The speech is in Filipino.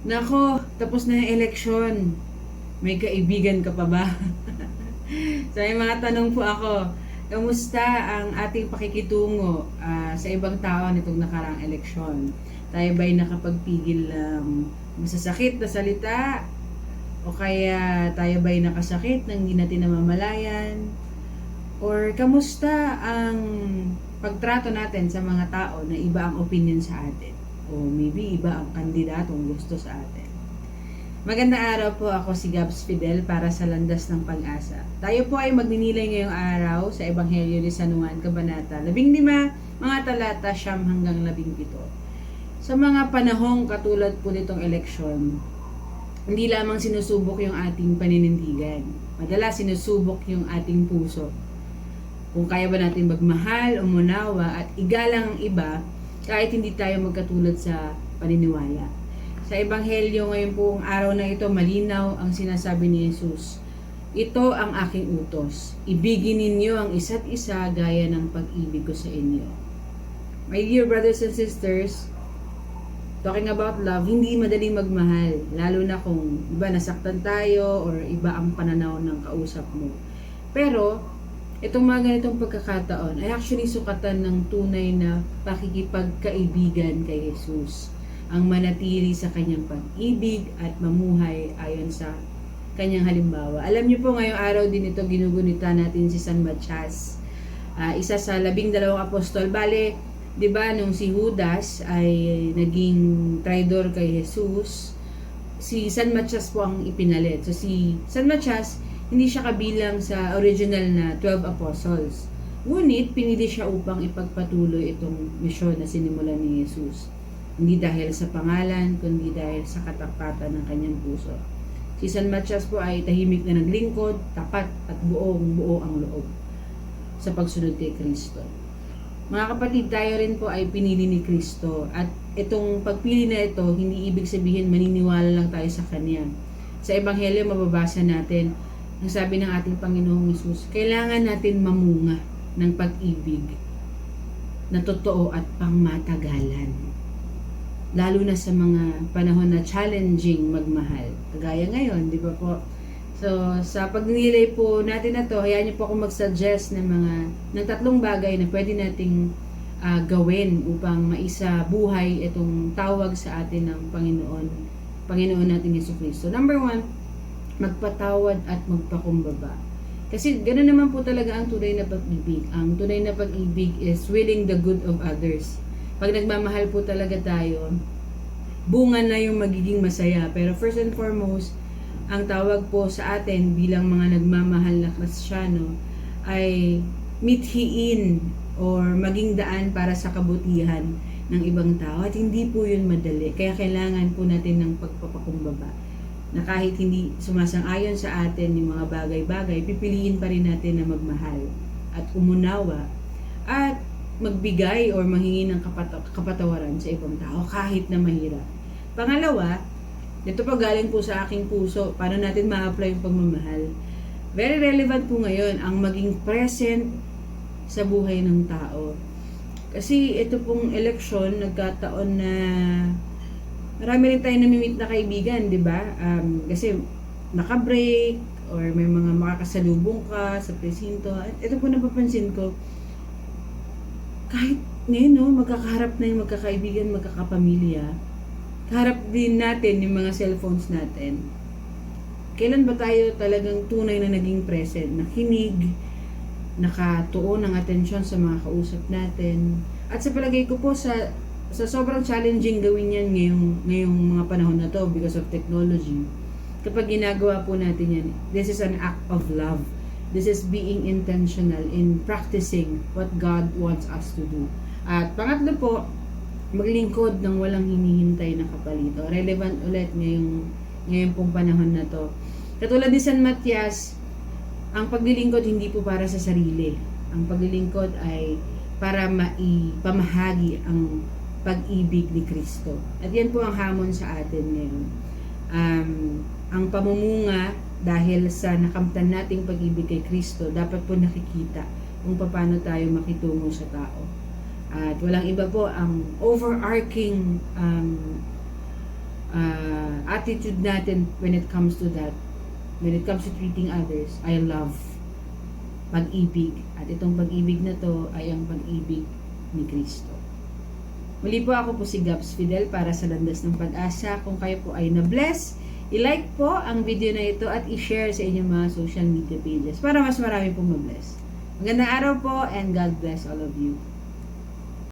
Nako, tapos na yung eleksyon. May kaibigan ka pa ba? so may mga tanong po ako. Kamusta ang ating pakikitungo ah, sa ibang tao nitong nakarang eleksyon? Tayo ba'y nakapagpigil ng masasakit na salita? O kaya tayo ba'y nakasakit nang hindi natin namamalayan? Or kamusta ang pagtrato natin sa mga tao na iba ang opinion sa atin? O maybe iba ang kandidatong gusto sa atin. Magandang araw po ako si Gabs Fidel para sa Landas ng Pag-asa. Tayo po ay magninilay ngayong araw sa Ebanghelyo ni San Juan, Kabanata 15, mga talata siyam hanggang 17. Sa mga panahong katulad po nitong eleksyon, hindi lamang sinusubok yung ating paninindigan. Madalas sinusubok yung ating puso. Kung kaya ba natin magmahal, umunawa, at igalang ang iba, kahit hindi tayo magkatulad sa paniniwala. Sa Ebanghelyo ngayon pong araw na ito, malinaw ang sinasabi ni Jesus. Ito ang aking utos. Ibigin ninyo ang isa't isa gaya ng pag-ibig ko sa inyo. My dear brothers and sisters, talking about love, hindi madaling magmahal. Lalo na kung iba nasaktan tayo or iba ang pananaw ng kausap mo. Pero, itong mga ganitong pagkakataon ay actually sukatan ng tunay na pakikipagkaibigan kay Jesus ang manatili sa kanyang pag-ibig at mamuhay ayon sa kanyang halimbawa. Alam niyo po ngayong araw din ito ginugunita natin si San Matias. Ah, isa sa labing dalawang apostol. Bale, 'di ba nung si Judas ay naging traidor kay Jesus, si San Matias po ang ipinalit. So si San Matias hindi siya kabilang sa original na 12 apostles. Ngunit pinili siya upang ipagpatuloy itong misyon na sinimulan ni Jesus. Hindi dahil sa pangalan, kundi dahil sa katapatan ng kanyang puso. Si San Matias po ay tahimik na naglingkod, tapat at buong buo ang loob sa pagsunod kay Kristo. Mga kapatid, tayo rin po ay pinili ni Kristo at itong pagpili na ito, hindi ibig sabihin maniniwala lang tayo sa Kanya. Sa Ebanghelyo, mababasa natin, ang sabi ng ating Panginoong Isus, kailangan natin mamunga ng pag-ibig na totoo at pangmatagalan lalo na sa mga panahon na challenging magmahal. Kagaya ngayon, di ba po? So, sa pagnilay po natin na to, hayaan niyo po ako mag-suggest ng mga, ng tatlong bagay na pwede nating ah, gawin upang maisa buhay itong tawag sa atin ng Panginoon, Panginoon natin Yesu Kristo. Number one, magpatawad at magpakumbaba. Kasi ganoon naman po talaga ang tunay na pag-ibig. Ang tunay na pag-ibig is willing the good of others. Pag nagmamahal po talaga tayo, bunga na yung magiging masaya. Pero first and foremost, ang tawag po sa atin bilang mga nagmamahal na Kristiyano ay mithiin or maging daan para sa kabutihan ng ibang tao. At hindi po yun madali. Kaya kailangan po natin ng pagpapakumbaba na kahit hindi sumasang-ayon sa atin yung mga bagay-bagay, pipiliin pa rin natin na magmahal at umunawa at magbigay or manghingi ng kapat- kapatawaran sa ibang tao kahit na mahirap. Pangalawa, ito pa galing po sa aking puso, paano natin ma-apply yung pagmamahal. Very relevant po ngayon ang maging present sa buhay ng tao. Kasi ito pong eleksyon, nagkataon na marami rin tayo namimit na kaibigan, di ba? Um, kasi naka-break or may mga makakasalubong ka sa presinto. Ito po napapansin ko, kahit ngayon, no, magkakaharap na yung magkakaibigan, magkakapamilya, kaharap din natin yung mga cellphones natin. Kailan ba tayo talagang tunay na naging present, nakinig, nakatuon ng atensyon sa mga kausap natin. At sa palagay ko po sa sa sobrang challenging gawin yan ngayong, ngayong mga panahon na to because of technology. Kapag ginagawa po natin yan, this is an act of love. This is being intentional in practicing what God wants us to do. At pangatlo po, maglingkod ng walang hinihintay na kapalito. Relevant ulit ngayong, ngayong pong panahon na to. Katulad ni San Matias, ang paglilingkod hindi po para sa sarili. Ang paglilingkod ay para maipamahagi ang pag-ibig ni Kristo. At yan po ang hamon sa atin ngayon. Um, ang pamumunga dahil sa nakamtan nating pag-ibig kay Kristo, dapat po nakikita kung paano tayo makitungo sa tao. At walang iba po ang overarching um, uh, attitude natin when it comes to that, when it comes to treating others, I love pag-ibig. At itong pag-ibig na to ay ang pag-ibig ni Kristo. Muli po ako po si Gabs Fidel para sa Landas ng Pag-asa. Kung kayo po ay na-bless, i-like po ang video na ito at i-share sa inyong mga social media pages para mas marami pong ma-bless. Magandang araw po and God bless all of you.